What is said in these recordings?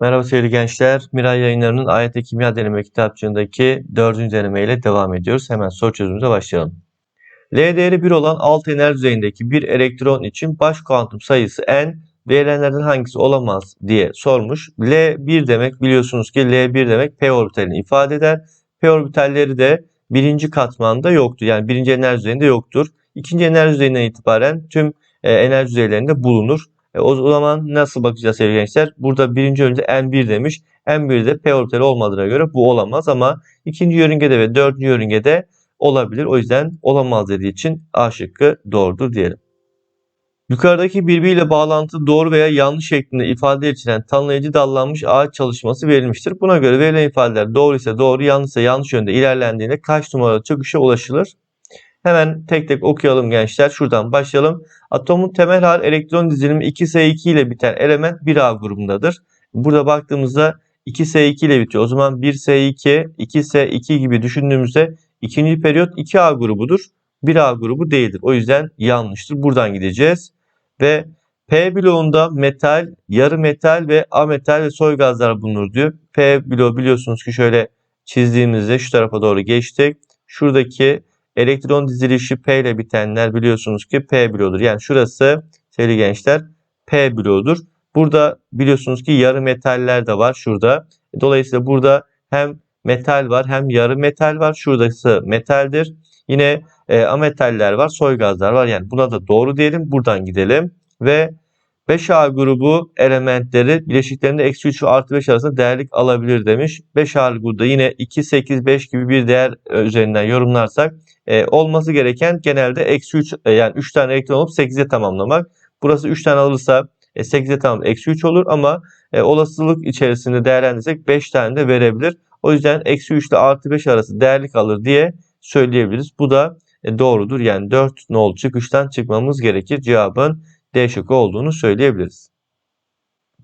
Merhaba sevgili gençler. Miray yayınlarının AYT Kimya Deneme kitapçığındaki dördüncü denemeyle devam ediyoruz. Hemen soru çözümümüze başlayalım. L değeri 1 olan alt enerji düzeyindeki bir elektron için baş kuantum sayısı n verilenlerden hangisi olamaz diye sormuş. L1 demek biliyorsunuz ki L1 demek p orbitalini ifade eder. P orbitalleri de birinci katmanda yoktur. Yani birinci enerji düzeyinde yoktur. İkinci enerji düzeyinden itibaren tüm e, enerji düzeylerinde bulunur. E, o zaman nasıl bakacağız sevgili gençler? Burada birinci yörünge N1 demiş. N1'de P orbitali olmadığına göre bu olamaz ama ikinci yörüngede ve dördüncü yörüngede olabilir. O yüzden olamaz dediği için A şıkkı doğrudur diyelim. Yukarıdaki birbiriyle bağlantı doğru veya yanlış şeklinde ifade edilen tanımlayıcı dallanmış ağaç çalışması verilmiştir. Buna göre verilen ifadeler doğru ise doğru, yanlış ise yanlış yönde ilerlendiğinde kaç numaralı çıkışa ulaşılır? Hemen tek tek okuyalım gençler. Şuradan başlayalım. Atomun temel hal elektron dizilimi 2S2 ile biten element 1A grubundadır. Burada baktığımızda 2S2 ile bitiyor. O zaman 1S2, 2S2 gibi düşündüğümüzde ikinci periyot 2A grubudur. 1A grubu değildir. O yüzden yanlıştır. Buradan gideceğiz. Ve P bloğunda metal, yarı metal ve ametal ve soy gazlar bulunur diyor. P bloğu biliyorsunuz ki şöyle çizdiğimizde şu tarafa doğru geçtik. Şuradaki elektron dizilişi P ile bitenler biliyorsunuz ki P bloğudur. Yani şurası sevgili gençler P bloğudur. Burada biliyorsunuz ki yarı metaller de var şurada. Dolayısıyla burada hem metal var hem yarı metal var. Şurası metaldir. Yine e, ametaller var, soy gazlar var. Yani buna da doğru diyelim. Buradan gidelim. Ve 5A grubu elementleri bileşiklerinde eksi 3 ve artı 5 arasında değerlik alabilir demiş. 5A grubunda yine 2, 8, 5 gibi bir değer e, üzerinden yorumlarsak e, olması gereken genelde eksi 3 e, yani 3 tane elektron olup 8'e tamamlamak. Burası 3 tane alırsa e, 8'e tamam eksi 3 olur ama e, olasılık içerisinde değerlendirsek 5 tane de verebilir. O yüzden eksi 3 ile artı 5 arası değerlik alır diye söyleyebiliriz. Bu da e, doğrudur. Yani 4 nol çıkıştan çıkmamız gerekir. Cevabın D şıkkı olduğunu söyleyebiliriz.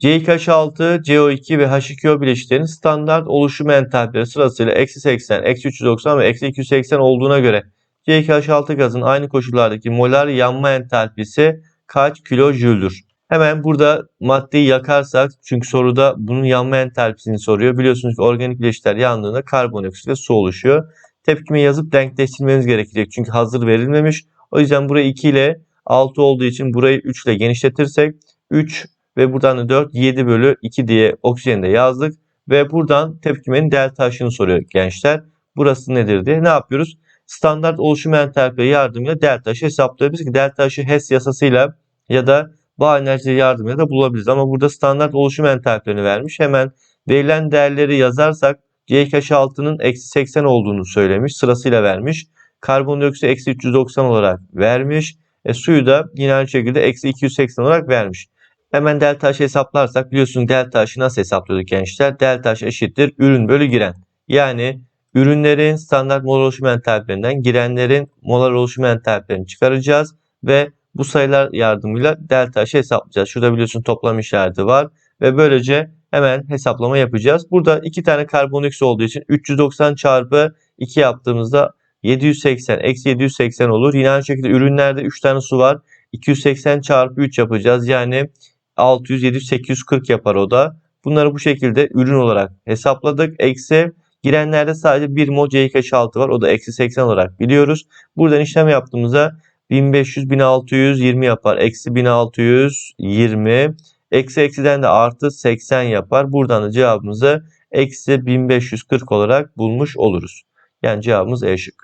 C2H6, CO2 ve H2O bileşiklerin standart oluşum entalpileri sırasıyla eksi 80, eksi 390 ve eksi 280 olduğuna göre C2H6 gazın aynı koşullardaki molar yanma entalpisi kaç kilojüldür? Hemen burada maddeyi yakarsak çünkü soruda bunun yanma entalpisini soruyor. Biliyorsunuz ki organik bileşikler yandığında karbondioksit ve su oluşuyor. Tepkime yazıp denkleştirmeniz gerekecek. Çünkü hazır verilmemiş. O yüzden burayı 2 ile 6 olduğu için burayı 3 ile genişletirsek 3 ve buradan da 4 7 bölü 2 diye oksijeni de yazdık. Ve buradan tepkimenin delta H'ını soruyor gençler. Burası nedir diye. Ne yapıyoruz? Standart oluşum entalpileri yardımıyla delta H'ı hesaplıyoruz ki delta H'ı HES yasasıyla ya da bağ enerjileri yardımıyla da bulabiliriz. Ama burada standart oluşum entalpilerini vermiş. Hemen verilen değerleri yazarsak CH6'nın eksi 80 olduğunu söylemiş. Sırasıyla vermiş. Karbondioksit eksi 390 olarak vermiş. E, suyu da yine aynı şekilde eksi 280 olarak vermiş. Hemen delta H hesaplarsak biliyorsunuz delta H'ı nasıl hesaplıyorduk gençler? Delta H eşittir ürün bölü giren. Yani ürünlerin standart molar oluşum entalpilerinden girenlerin molar oluşum entalpilerini çıkaracağız ve bu sayılar yardımıyla delta H'ı hesaplayacağız. Şurada biliyorsunuz toplam işareti var ve böylece hemen hesaplama yapacağız. Burada iki tane karbondioksit olduğu için 390 çarpı 2 yaptığımızda 780 eksi 780 olur. Yine aynı şekilde ürünlerde 3 tane su var. 280 çarpı 3 yapacağız. Yani 600, 700, 840 yapar o da. Bunları bu şekilde ürün olarak hesapladık. Eksi girenlerde sadece 1 mol C2H6 var. O da eksi 80 olarak biliyoruz. Buradan işlem yaptığımızda 1500, 1620 yapar. Eksi 1620. Eksi eksiden de artı 80 yapar. Buradan da cevabımızı eksi 1540 olarak bulmuş oluruz. Yani cevabımız E şık.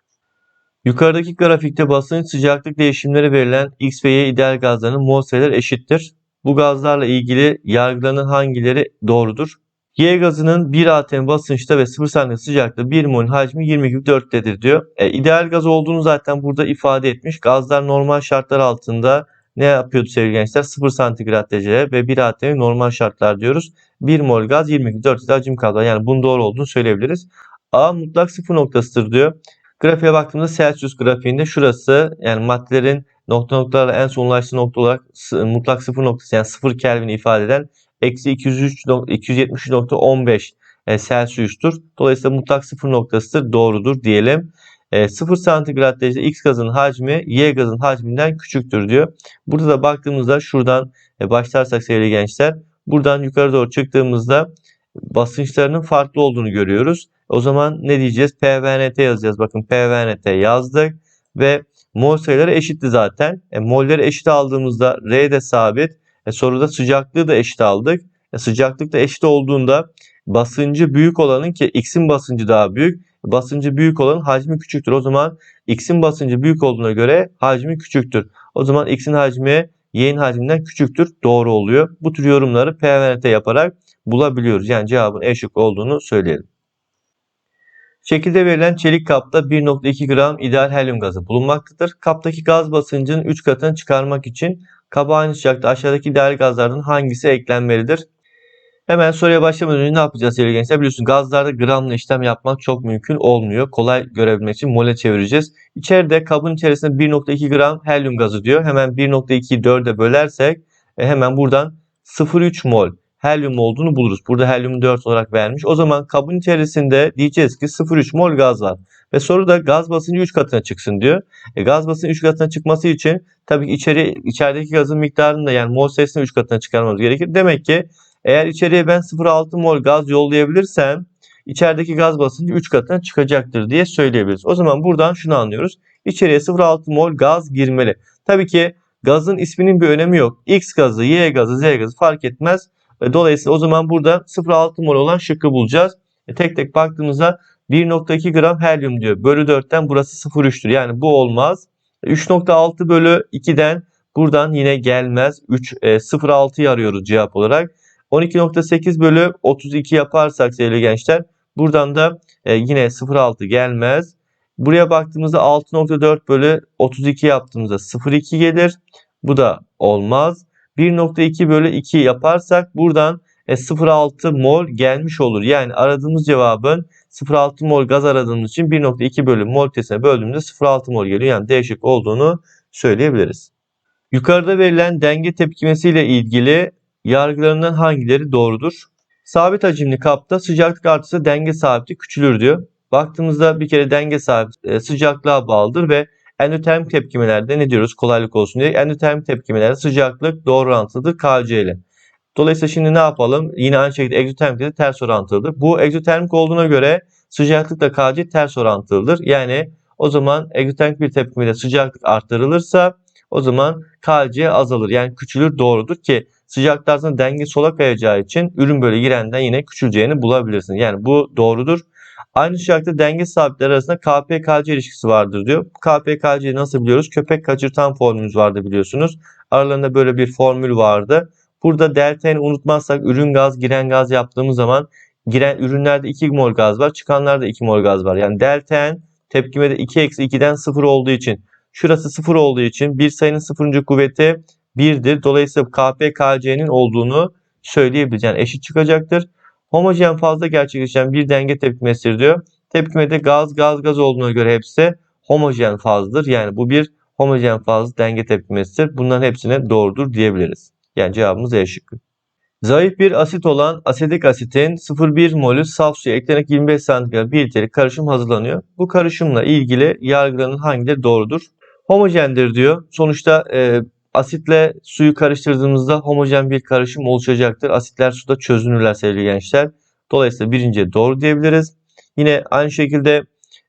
Yukarıdaki grafikte basınç sıcaklık değişimleri verilen X ve Y ideal gazlarının mol sayıları eşittir. Bu gazlarla ilgili yargılanan hangileri doğrudur? Y gazının 1 atm basınçta ve 0 santigrat sıcaklıkta 1 mol hacmi 20,4'tedir diyor. E, ideal gaz olduğunu zaten burada ifade etmiş. Gazlar normal şartlar altında ne yapıyordu sevgili gençler? 0 santigrat derece ve 1 atm normal şartlar diyoruz. 1 mol gaz 20,4 hacim kaldı. Yani bunun doğru olduğunu söyleyebiliriz. A mutlak sıfır noktasıdır diyor. Grafiğe baktığımızda Celsius grafiğinde şurası yani maddelerin nokta noktalarla en son ulaştığı nokta olarak mutlak sıfır noktası yani sıfır Kelvin'i ifade eden eksi 273.15 e, Celsius'tur. Dolayısıyla mutlak sıfır noktasıdır. Doğrudur diyelim. E, 0 santigrat derecede X gazının hacmi Y gazının hacminden küçüktür diyor. Burada da baktığımızda şuradan e, başlarsak sevgili gençler Buradan yukarı doğru çıktığımızda basınçlarının farklı olduğunu görüyoruz. O zaman ne diyeceğiz? PVNT yazacağız. Bakın PVNT yazdık ve mol sayıları eşitti zaten. E, molleri eşit aldığımızda R de sabit. E, soruda sıcaklığı da eşit aldık. E, sıcaklık da eşit olduğunda basıncı büyük olanın ki X'in basıncı daha büyük. Basıncı büyük olanın hacmi küçüktür. O zaman X'in basıncı büyük olduğuna göre hacmi küçüktür. O zaman X'in hacmi Y'nin hacminden küçüktür. Doğru oluyor. Bu tür yorumları PVNT yaparak bulabiliyoruz. Yani cevabın E şıkkı olduğunu söyleyelim. Şekilde verilen çelik kapta 1.2 gram ideal helyum gazı bulunmaktadır. Kaptaki gaz basıncının 3 katını çıkarmak için kaba aynı sıcakta aşağıdaki ideal gazlardan hangisi eklenmelidir? Hemen soruya başlamadan önce ne yapacağız sevgili gençler? Biliyorsun gazlarda gramla işlem yapmak çok mümkün olmuyor. Kolay görebilmek için mole çevireceğiz. İçeride kabın içerisinde 1.2 gram helyum gazı diyor. Hemen 1.2'yi 4'e bölersek e, hemen buradan 0.3 mol helyum olduğunu buluruz. Burada helyumu 4 olarak vermiş. O zaman kabın içerisinde diyeceğiz ki 0.3 mol gaz var. Ve soruda gaz basıncı 3 katına çıksın diyor. E, gaz basıncı 3 katına çıkması için tabii ki içeri, içerideki gazın miktarını da yani mol sayısını 3 katına çıkarmamız gerekir. Demek ki eğer içeriye ben 0.6 mol gaz yollayabilirsem içerideki gaz basıncı 3 katına çıkacaktır diye söyleyebiliriz. O zaman buradan şunu anlıyoruz. İçeriye 0.6 mol gaz girmeli. Tabii ki gazın isminin bir önemi yok. X gazı, Y gazı, Z gazı fark etmez. Dolayısıyla o zaman burada 0.6 mol olan şıkkı bulacağız. E, tek tek baktığımızda 1.2 gram helyum diyor. Bölü 4'ten burası 0.3'tür. Yani bu olmaz. 3.6 bölü 2'den buradan yine gelmez. 3 e, 0.6'yı arıyoruz cevap olarak. 12.8 bölü 32 yaparsak sevgili gençler buradan da e, yine 0.6 gelmez. Buraya baktığımızda 6.4 bölü 32 yaptığımızda 0.2 gelir. Bu da olmaz. 1.2 bölü 2 yaparsak buradan e, 0.6 mol gelmiş olur. Yani aradığımız cevabın 0.6 mol gaz aradığımız için 1.2 bölü mol tesine böldüğümüzde 0.6 mol geliyor. Yani D şık olduğunu söyleyebiliriz. Yukarıda verilen denge tepkimesiyle ilgili yargılarından hangileri doğrudur? Sabit hacimli kapta sıcaklık artısı denge sabiti küçülür diyor. Baktığımızda bir kere denge sabit e, sıcaklığa bağlıdır ve endotermik tepkimelerde ne diyoruz kolaylık olsun diye endotermik tepkimelerde sıcaklık doğru orantılıdır KC. Dolayısıyla şimdi ne yapalım? Yine aynı şekilde egzotermikte de ters orantılıdır. Bu egzotermik olduğuna göre sıcaklıkla KC ters orantılıdır. Yani o zaman egzotermik bir tepkimede sıcaklık arttırılırsa o zaman KC azalır. Yani küçülür doğrudur ki sıcaklıkta denge sola kayacağı için ürün böyle girenden yine küçüleceğini bulabilirsin. Yani bu doğrudur. Aynı sıcaklıkta denge sabitleri arasında KP-KC ilişkisi vardır diyor. KP-KC'yi nasıl biliyoruz? Köpek kaçırtan formülümüz vardı biliyorsunuz. Aralarında böyle bir formül vardı. Burada delta'yı unutmazsak ürün gaz, giren gaz yaptığımız zaman giren ürünlerde 2 mol gaz var, çıkanlarda 2 mol gaz var. Yani delta tepkimede 2 eksi 2'den 0 olduğu için şurası 0 olduğu için bir sayının sıfırıncı kuvveti 1'dir. Dolayısıyla KP-KC'nin olduğunu söyleyebiliriz. Yani eşit çıkacaktır. Homojen fazla gerçekleşen bir denge tepkimesidir diyor. Tepkimede gaz gaz gaz olduğuna göre hepsi homojen fazdır. Yani bu bir homojen faz denge tepkimesidir. Bunların hepsine doğrudur diyebiliriz. Yani cevabımız E şıkkı. Zayıf bir asit olan asetik asitin 0,1 molü saf suya eklenerek 25 santigrat bir litrelik karışım hazırlanıyor. Bu karışımla ilgili yargılanan hangileri doğrudur? Homojendir diyor. Sonuçta e, asitle suyu karıştırdığımızda homojen bir karışım oluşacaktır. Asitler suda çözünürler sevgili gençler. Dolayısıyla birinciye doğru diyebiliriz. Yine aynı şekilde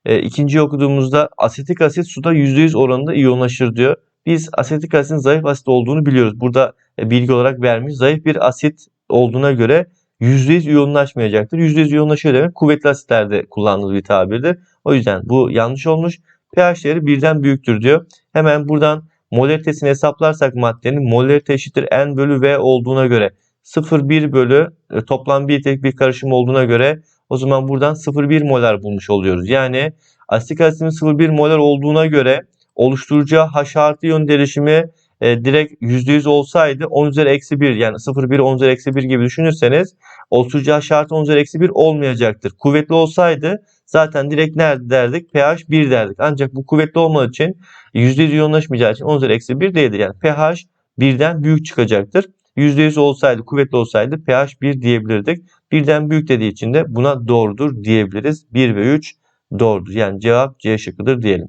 e, ikinci okuduğumuzda asetik asit suda %100 oranında iyonlaşır diyor. Biz asetik asitin zayıf asit olduğunu biliyoruz. Burada e, bilgi olarak vermiş. Zayıf bir asit olduğuna göre %100 iyonlaşmayacaktır. %100 iyonlaşıyor demek kuvvetli asitlerde kullanıldığı bir tabirdir. O yüzden bu yanlış olmuş. pH değeri birden büyüktür diyor. Hemen buradan Molaritesini hesaplarsak maddenin molarite eşittir n bölü v olduğuna göre 0,1 bölü e, toplam bir tek bir karışım olduğuna göre o zaman buradan 0,1 molar bulmuş oluyoruz. Yani asitik asitin 0,1 molar olduğuna göre oluşturacağı H artı iyon derişimi e, direkt %100 olsaydı 10 üzeri eksi 1 yani 0,1 10 üzeri eksi 1 gibi düşünürseniz oluşturacağı H artı 10 üzeri eksi 1 olmayacaktır. Kuvvetli olsaydı zaten direkt nerede derdik? pH 1 derdik. Ancak bu kuvvetli olmadığı için %100 iyonlaşmayacağı için 10 üzeri eksi 1 değildir. Yani pH 1'den büyük çıkacaktır. %100 olsaydı, kuvvetli olsaydı pH 1 diyebilirdik. Birden büyük dediği için de buna doğrudur diyebiliriz. 1 ve 3 doğrudur. Yani cevap C şıkkıdır diyelim.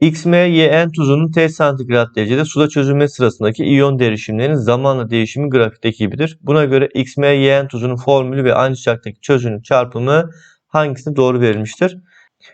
XMYN tuzunun T santigrat derecede suda çözülme sırasındaki iyon derişimlerinin zamanla değişimi grafikteki gibidir. Buna göre XMYN tuzunun formülü ve aynı sıcaktaki çözünün çarpımı hangisine doğru verilmiştir?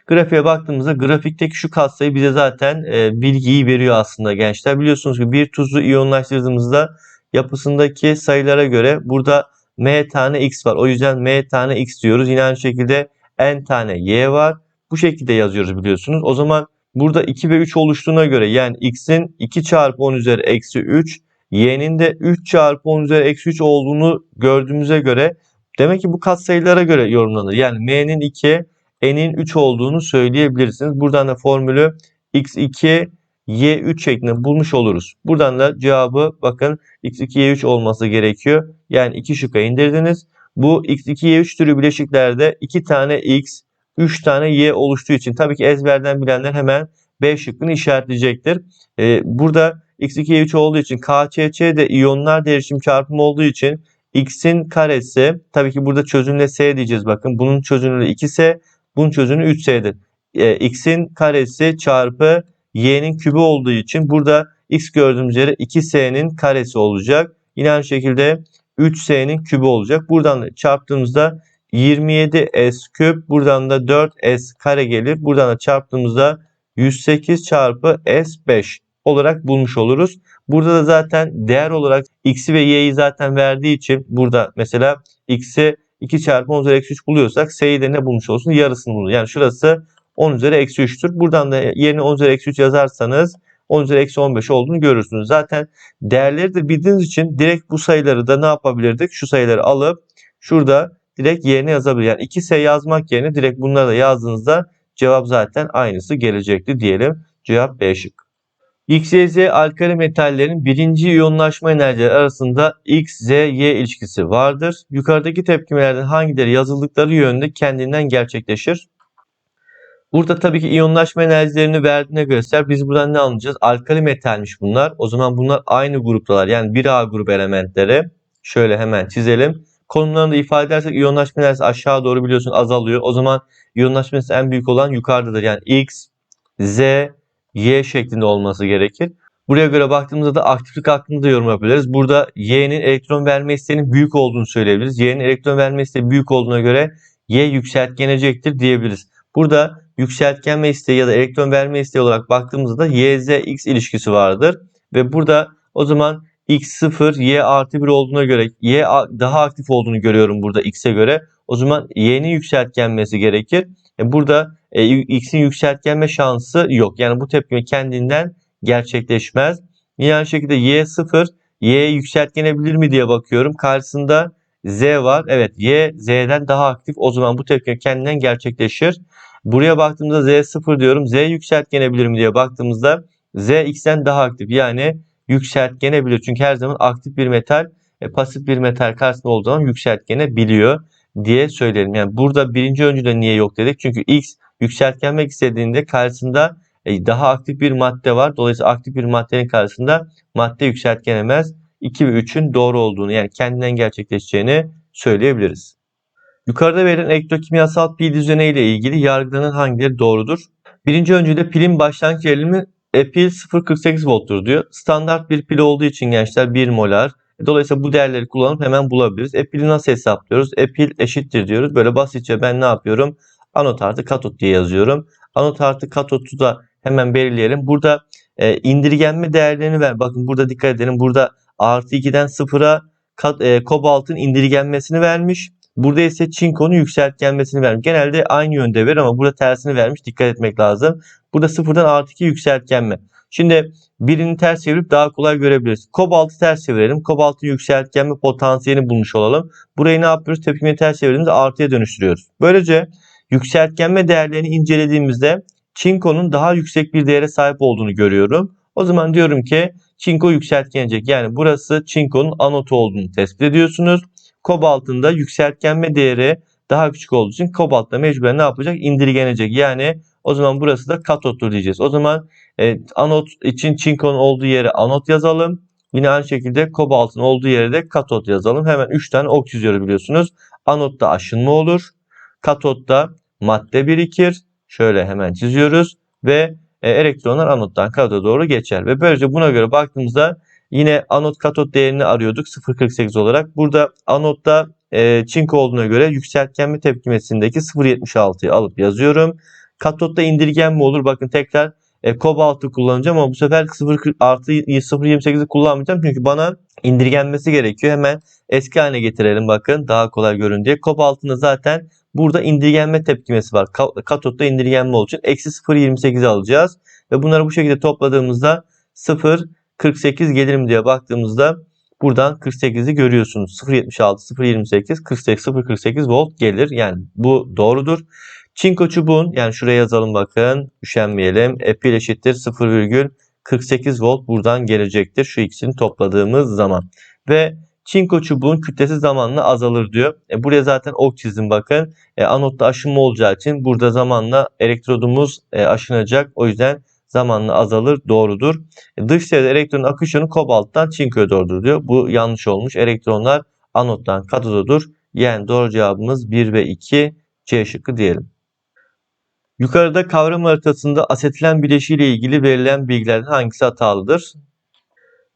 Grafiğe baktığımızda grafikteki şu katsayı bize zaten e, bilgiyi veriyor aslında gençler. Biliyorsunuz ki bir tuzu iyonlaştırdığımızda yapısındaki sayılara göre burada m tane x var. O yüzden m tane x diyoruz. Yine aynı şekilde n tane y var. Bu şekilde yazıyoruz biliyorsunuz. O zaman burada 2 ve 3 oluştuğuna göre yani x'in 2 çarpı 10 üzeri eksi 3 y'nin de 3 çarpı 10 üzeri eksi 3 olduğunu gördüğümüze göre demek ki bu katsayılara göre yorumlanır. Yani m'nin 2 n'in 3 olduğunu söyleyebilirsiniz. Buradan da formülü x2 y3 şeklinde bulmuş oluruz. Buradan da cevabı bakın x2 y3 olması gerekiyor. Yani 2 şıkka indirdiniz. Bu x2 y3 türü bileşiklerde 2 tane x 3 tane y oluştuğu için tabii ki ezberden bilenler hemen B şıkkını işaretleyecektir. Ee, burada x2 y3 olduğu için KÇÇ de iyonlar derişim çarpımı olduğu için x'in karesi tabii ki burada çözümle s diyeceğiz bakın. Bunun çözünürlüğü 2s bunun çözünürlüğü 3s'dir. Ee, x'in karesi çarpı y'nin kübü olduğu için burada x gördüğümüz yere 2s'nin karesi olacak. Yine aynı şekilde 3s'nin kübü olacak. Buradan da çarptığımızda 27s küp buradan da 4s kare gelir. Buradan da çarptığımızda 108 çarpı s5 olarak bulmuş oluruz. Burada da zaten değer olarak x'i ve y'yi zaten verdiği için burada mesela x'i 2 çarpı 10 üzeri eksi 3 buluyorsak s'yi de ne bulmuş olsun? Yarısını bulur. Yani şurası 10 üzeri eksi 3'tür. Buradan da yerine 10 üzeri eksi 3 yazarsanız 10 üzeri eksi 15 olduğunu görürsünüz. Zaten değerleri de bildiğiniz için direkt bu sayıları da ne yapabilirdik? Şu sayıları alıp şurada direkt yerine yazabilir. Yani 2S yazmak yerine direkt bunları da yazdığınızda cevap zaten aynısı gelecekti diyelim. Cevap B şık. X, Y, Z alkali metallerin birinci iyonlaşma enerjileri arasında X, Z, Y ilişkisi vardır. Yukarıdaki tepkimelerden hangileri yazıldıkları yönde kendinden gerçekleşir? Burada tabii ki iyonlaşma enerjilerini verdiğine göre biz buradan ne anlayacağız? Alkali metalmiş bunlar. O zaman bunlar aynı gruptalar. Yani 1A grup elementleri. Şöyle hemen çizelim. Konumlarını da ifade edersek iyonlaşma enerjisi aşağı doğru biliyorsun azalıyor. O zaman iyonlaşma enerjisi en büyük olan yukarıdadır. Yani X, Z, Y şeklinde olması gerekir. Buraya göre baktığımızda da aktiflik hakkında da yorum yapabiliriz. Burada Y'nin elektron verme isteğinin büyük olduğunu söyleyebiliriz. Y'nin elektron verme isteği büyük olduğuna göre Y yükseltgenecektir diyebiliriz. Burada yükseltgenme isteği ya da elektron verme isteği olarak baktığımızda da YZ-X ilişkisi vardır. Ve burada o zaman X0 Y artı 1 olduğuna göre Y daha aktif olduğunu görüyorum burada X'e göre. O zaman Y'nin yükseltgenmesi gerekir. E burada e, X'in yükseltgenme şansı yok. Yani bu tepkime kendinden gerçekleşmez. Yine aynı şekilde Y0 Y yükseltgenebilir mi diye bakıyorum. Karşısında Z var. Evet Y Z'den daha aktif. O zaman bu tepkime kendinden gerçekleşir. Buraya baktığımızda Z0 diyorum. Z yükseltgenebilir mi diye baktığımızda Z X'ten daha aktif. Yani yükseltgenebilir. Çünkü her zaman aktif bir metal e, pasif bir metal karşısında olduğu zaman yükseltgenebiliyor diye söylerim. Yani burada birinci öncüde niye yok dedik? Çünkü X yükseltgenmek istediğinde karşısında e, daha aktif bir madde var. Dolayısıyla aktif bir maddenin karşısında madde yükseltgenemez. 2 ve 3'ün doğru olduğunu yani kendinden gerçekleşeceğini söyleyebiliriz. Yukarıda verilen elektrokimyasal pil düzeni ilgili yargılanan hangileri doğrudur? Birinci öncüde pilin başlangıç gerilimi e, pil 0.48 volttur diyor. Standart bir pil olduğu için gençler 1 molar. Dolayısıyla bu değerleri kullanıp hemen bulabiliriz. E pili nasıl hesaplıyoruz? E pil eşittir diyoruz. Böyle basitçe ben ne yapıyorum? Anot artı katot diye yazıyorum. Anot artı katotu da hemen belirleyelim. Burada e, indirgenme değerlerini ver. Bakın burada dikkat edelim. Burada artı 2'den 0'a e, kobaltın indirgenmesini vermiş. Burada ise çinkonun yükseltgenmesini vermiş. Genelde aynı yönde verir ama burada tersini vermiş. Dikkat etmek lazım. Burada sıfırdan artı 2 yükseltgenme. Şimdi birini ters çevirip daha kolay görebiliriz. Kobaltı ters çevirelim. Kobaltın yükseltgenme potansiyelini bulmuş olalım. Burayı ne yapıyoruz? Tepkimeni ters çevirdiğimizde artıya dönüştürüyoruz. Böylece yükseltgenme değerlerini incelediğimizde çinkonun daha yüksek bir değere sahip olduğunu görüyorum. O zaman diyorum ki çinko yükseltgenecek. Yani burası çinkonun anotu olduğunu tespit ediyorsunuz. Kobaltın da yükseltgenme değeri daha küçük olduğu için kobalt da mecburen ne yapacak? İndirgenecek. Yani o zaman burası da katottur diyeceğiz. O zaman e, anot için çinkonun olduğu yere anot yazalım. Yine aynı şekilde kobaltın olduğu yere de katot yazalım. Hemen 3 tane ok çiziyoruz biliyorsunuz. Anotta aşınma olur. Katotta madde birikir. Şöyle hemen çiziyoruz. Ve e, elektronlar anottan katoda doğru geçer. Ve böylece buna göre baktığımızda yine anot katot değerini arıyorduk 0.48 olarak. Burada anotta e, çinko olduğuna göre yükseltgenme tepkimesindeki 0.76'yı alıp yazıyorum. Katotta indirgenme olur. Bakın tekrar e, kobaltı kullanacağım ama bu sefer 0 artı 0.28'i kullanmayacağım. Çünkü bana indirgenmesi gerekiyor. Hemen eski haline getirelim bakın daha kolay görün diye. Kobaltında zaten burada indirgenme tepkimesi var. Ka- Katotta indirgenme olduğu için eksi 0.28'i alacağız. Ve bunları bu şekilde topladığımızda 0.48 gelir mi diye baktığımızda buradan 48'i görüyorsunuz. 0.76, 0.28, 48, 0.48 volt gelir. Yani bu doğrudur. Çinko çubuğun yani şuraya yazalım bakın üşenmeyelim. Epil eşittir 0,48 volt buradan gelecektir. Şu ikisini topladığımız zaman. Ve çinko çubuğun kütlesi zamanla azalır diyor. E, buraya zaten ok çizdim bakın. E, anotta aşınma olacağı için burada zamanla elektrodumuz e, aşınacak. O yüzden zamanla azalır doğrudur. E, dış çevrede elektron akışını kobalttan çinkoya doğrudur diyor. Bu yanlış olmuş. Elektronlar anottan katodadır. Yani doğru cevabımız 1 ve 2 C şıkkı diyelim. Yukarıda kavram haritasında asetilen bileşiği ile ilgili verilen bilgilerden hangisi hatalıdır?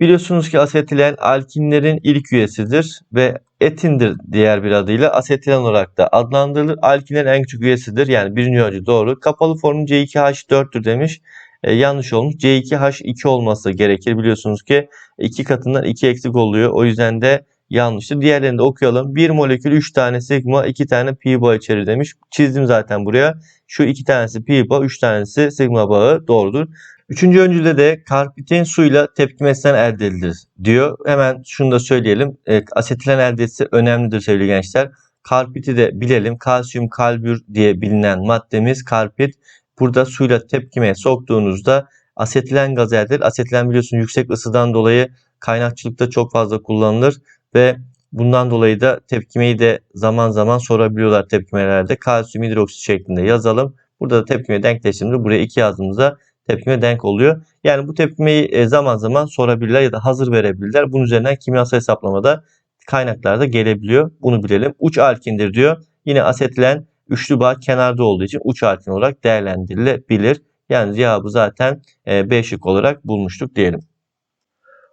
Biliyorsunuz ki asetilen alkinlerin ilk üyesidir ve etindir diğer bir adıyla asetilen olarak da adlandırılır. Alkinlerin en küçük üyesidir yani birinci önce doğru. Kapalı formu C2H4'tür demiş. E, yanlış olmuş. C2H2 olması gerekir. Biliyorsunuz ki iki katından 2 eksik oluyor. O yüzden de yanlıştır. Diğerlerini de okuyalım. Bir molekül 3 tane sigma 2 tane pi bağı içerir demiş. Çizdim zaten buraya. Şu iki tanesi pi bağı 3 tanesi sigma bağı doğrudur. Üçüncü öncülde de karpitin suyla tepkimesinden elde edilir diyor. Hemen şunu da söyleyelim. E, asetilen elde etsi önemlidir sevgili gençler. Karpiti de bilelim. Kalsiyum kalbür diye bilinen maddemiz karpit. Burada suyla tepkimeye soktuğunuzda asetilen gaz elde edilir. Asetilen biliyorsun yüksek ısıdan dolayı kaynakçılıkta çok fazla kullanılır ve bundan dolayı da tepkimeyi de zaman zaman sorabiliyorlar tepkimelerde. Kalsiyum hidroksit şeklinde yazalım. Burada da tepkime denkleştiğimizde buraya 2 yazdığımızda tepkime denk oluyor. Yani bu tepkimeyi e, zaman zaman sorabilirler ya da hazır verebilirler. Bunun üzerinden kimyasal hesaplamada kaynaklarda gelebiliyor. Bunu bilelim. Uç alkindir diyor. Yine asetilen üçlü bağ kenarda olduğu için uç alkin olarak değerlendirilebilir. Yani cevabı zaten e, B şık olarak bulmuştuk diyelim.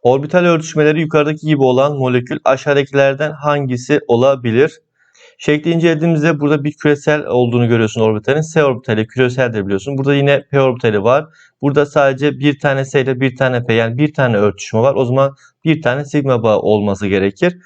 Orbital örtüşmeleri yukarıdaki gibi olan molekül aşağıdakilerden hangisi olabilir? Şekli incelediğimizde burada bir küresel olduğunu görüyorsun orbitalin. S orbitali küreseldir biliyorsun. Burada yine P orbitali var. Burada sadece bir tane S ile bir tane P yani bir tane örtüşme var. O zaman bir tane sigma bağı olması gerekir.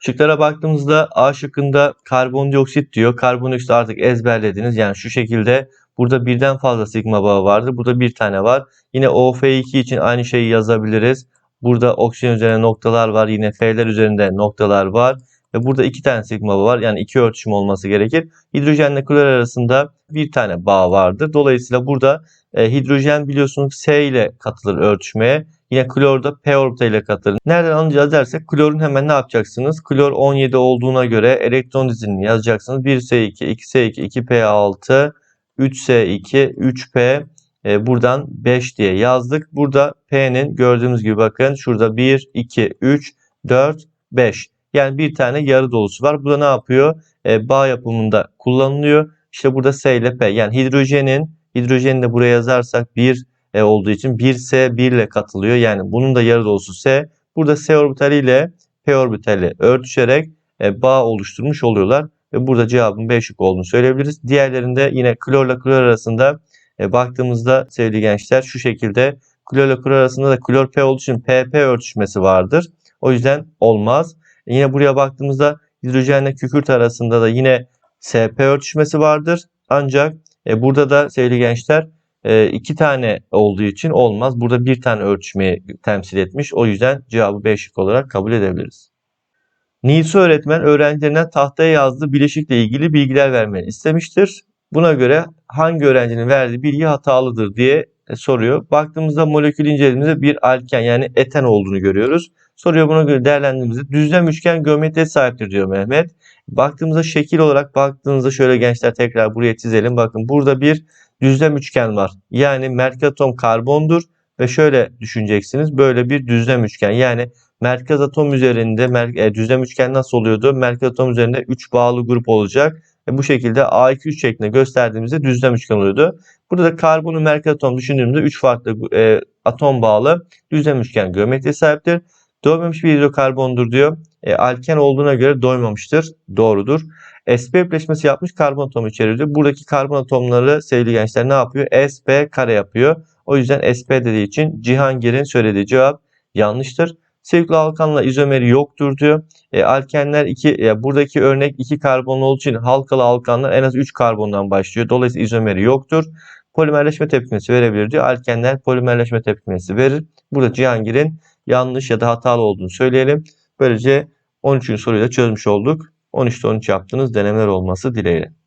Şıklara baktığımızda A şıkkında karbondioksit diyor. Karbondioksit artık ezberlediniz. Yani şu şekilde burada birden fazla sigma bağı vardır. Burada bir tane var. Yine OF2 için aynı şeyi yazabiliriz. Burada oksijen üzerine noktalar var. Yine F'ler üzerinde noktalar var. Ve burada iki tane sigma bağı var. Yani iki örtüşüm olması gerekir. Hidrojenle klor arasında bir tane bağ vardır. Dolayısıyla burada e, hidrojen biliyorsunuz S ile katılır örtüşmeye. Yine klor da P orbitali ile katılır. Nereden alacağız dersek klorun hemen ne yapacaksınız? Klor 17 olduğuna göre elektron dizilini yazacaksınız. 1S2, 2S2, 2P6, 3S2, 3P e, buradan 5 diye yazdık. Burada P'nin gördüğümüz gibi bakın şurada 1, 2, 3, 4, 5. Yani bir tane yarı dolusu var. Bu da ne yapıyor? E, bağ yapımında kullanılıyor. İşte burada S ile P. Yani hidrojenin hidrojeni de buraya yazarsak 1 e, olduğu için 1S 1 ile katılıyor. Yani bunun da yarı dolusu S. Burada S orbitali ile P orbitali örtüşerek e, bağ oluşturmuş oluyorlar. Ve burada cevabın B şık olduğunu söyleyebiliriz. Diğerlerinde yine klorla klor arasında e, baktığımızda sevgili gençler şu şekilde klorla klor arasında da klor P olduğu için PP örtüşmesi vardır. O yüzden olmaz. E, yine buraya baktığımızda hidrojenle kükürt arasında da yine SP örtüşmesi vardır. Ancak e, burada da sevgili gençler e, iki tane olduğu için olmaz. Burada bir tane örtüşmeyi temsil etmiş. O yüzden cevabı B şık olarak kabul edebiliriz. Nilsu öğretmen öğrencilerine tahtaya yazdığı bileşikle ilgili bilgiler vermeni istemiştir. Buna göre hangi öğrencinin verdiği bilgi hatalıdır diye e, soruyor. Baktığımızda molekül incelediğimizde bir alken yani eten olduğunu görüyoruz. Soruyor buna göre değerlendirdiğimizde düzlem üçgen geometriye sahiptir diyor Mehmet. Baktığımızda şekil olarak baktığınızda şöyle gençler tekrar buraya çizelim. Bakın burada bir düzlem üçgen var. Yani merkez atom karbondur ve şöyle düşüneceksiniz. Böyle bir düzlem üçgen. Yani merkez atom üzerinde e, düzlem üçgen nasıl oluyordu? Merkez atom üzerinde 3 bağlı grup olacak. Ve bu şekilde A2 3 şeklinde gösterdiğimizde düzlem üçgen oluyordu. Burada da karbonun merkez atom düşündüğümüzde 3 farklı e, atom bağlı düzlem üçgen geometriye sahiptir. Doymamış bir hidrokarbondur diyor. E, alken olduğuna göre doymamıştır. Doğrudur. sp birleşmesi yapmış karbon atomu içeriyor. Buradaki karbon atomları sevgili gençler ne yapıyor? sp kare yapıyor. O yüzden sp dediği için Cihangir'in söylediği cevap yanlıştır. Sevgili alkanla izomeri yoktur diyor. E, alkenler iki, e, buradaki örnek iki karbonlu olduğu için halkalı alkanlar en az 3 karbondan başlıyor. Dolayısıyla izomeri yoktur. Polimerleşme tepkimesi verebilir diyor. Alkenler polimerleşme tepkimesi verir. Burada Cihangir'in yanlış ya da hatalı olduğunu söyleyelim. Böylece 13. soruyu da çözmüş olduk. 13'te 13 yaptığınız denemeler olması dileğiyle.